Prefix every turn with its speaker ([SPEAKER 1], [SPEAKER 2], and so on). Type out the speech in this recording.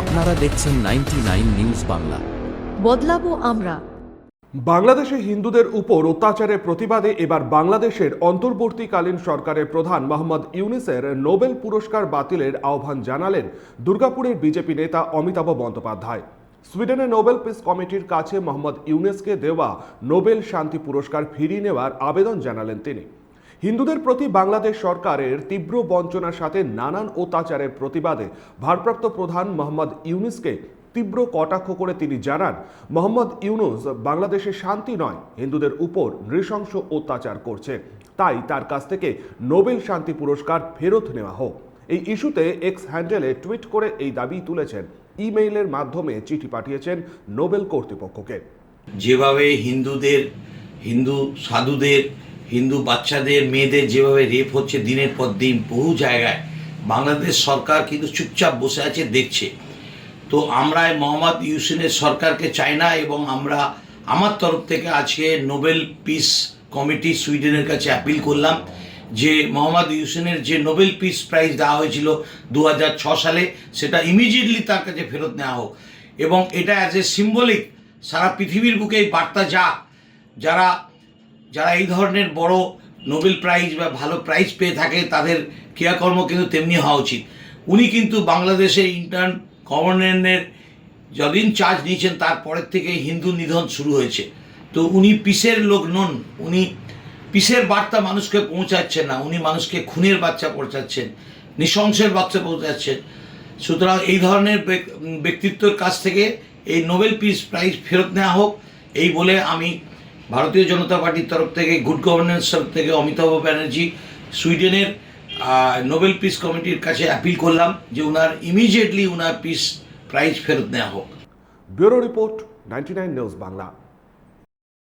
[SPEAKER 1] আপনারা দেখছেন ninety news Bangla.
[SPEAKER 2] বদলাবো আমরা।
[SPEAKER 3] বাংলাদেশে হিন্দুদের উপর অত্যাচারের প্রতিবাদে এবার বাংলাদেশের অন্তর্বর্তীকালীন সরকারের প্রধান মোহাম্মদ ইউনিসের নোবেল পুরস্কার বাতিলের আহ্বান জানালেন দুর্গাপুরের বিজেপি নেতা অমিতাভ বন্দ্যোপাধ্যায়। সুইডেনের নোবেল পিস কমিটির কাছে মোহাম্মদ ইউনেসকে দেওয়া নোবেল শান্তি পুরস্কার ফিরিয়ে নেওয়ার আবেদন জানালেন তিনি। হিন্দুদের প্রতি বাংলাদেশ সরকারের তীব্র বঞ্চনার সাথে নানান অত্যাচারের প্রতিবাদে ভারপ্রাপ্ত প্রধান মোহাম্মদ ইউনুসকে তীব্র কটাক্ষ করে তিনি জানান, মোহাম্মদ ইউনুস বাংলাদেশে শান্তি নয়, হিন্দুদের উপর নৃশংস অত্যাচার করছে। তাই তার কাছ থেকে নোবেল শান্তি পুরস্কার ফেরত নেওয়া হোক। এই ইস্যুতে এক্স হ্যান্ডেলে টুইট করে এই দাবি তুলেছেন। ইমেইলের মাধ্যমে চিঠি পাঠিয়েছেন নোবেল কর্তৃপক্ষকে।
[SPEAKER 4] যেভাবে হিন্দুদের, হিন্দু সাধুদের হিন্দু বাচ্চাদের, মেয়েদের যেভাবে রেপ হচ্ছে দিনের পর দিন বহু জায়গায়, বাংলাদেশ সরকার কিন্তু চুপচাপ বসে আছে, দেখছে। তো আমরা মোহাম্মদ ইউসিনের সরকারকে চাই না এবং আমরা আমার তরফ থেকে আজকে নোবেল পিস কমিটি সুইডেনের কাছে অ্যাপিল করলাম যে মোহাম্মদ ইউসেনের যে নোবেল পিস প্রাইজ দেওয়া হয়েছিল দু সালে, সেটা ইমিডিয়েটলি তার কাছে ফেরত নেওয়া হোক। এবং এটা অ্যাজ এ সিম্বলিক সারা পৃথিবীর বুকে এই বার্তা যাক যারা যারা এই ধরনের বড় নোবেল প্রাইজ বা ভালো প্রাইজ পেয়ে থাকে, তাদের ক্রিয়াকর্ম কিন্তু তেমনি হওয়া উচিত। উনি কিন্তু বাংলাদেশে ইন্টার্ন গভর্নরের যদিন চার্জ নিয়েছেন তারপরের থেকে হিন্দু নিধন শুরু হয়েছে। তো উনি পিসের লোক নন, উনি পিসের বার্তা মানুষকে পৌঁছাচ্ছেন না, উনি মানুষকে খুনের বাচ্চা পৌঁছাচ্ছেন, নৃশংসের বাচ্চা পৌঁছাচ্ছেন। সুতরাং এই ধরনের ব্যক- ব্যক্তিত্বের কাছ থেকে এই নোবেল পিস প্রাইজ ফেরত নেওয়া হোক, এই বলে আমি ভারতীয় জনতা পার্টির তরফ থেকে গুড গভর্নেন্স তরফ থেকে অমিতাভ ব্যানার্জি সুইডেনের নোবেল পিস কমিটির কাছে অ্যাপিল করলাম যে ওনার ইমিডিয়েটলি ওনার পিস প্রাইজ ফেরত নেওয়া হোক।
[SPEAKER 3] Bureau report ninety news Bangla.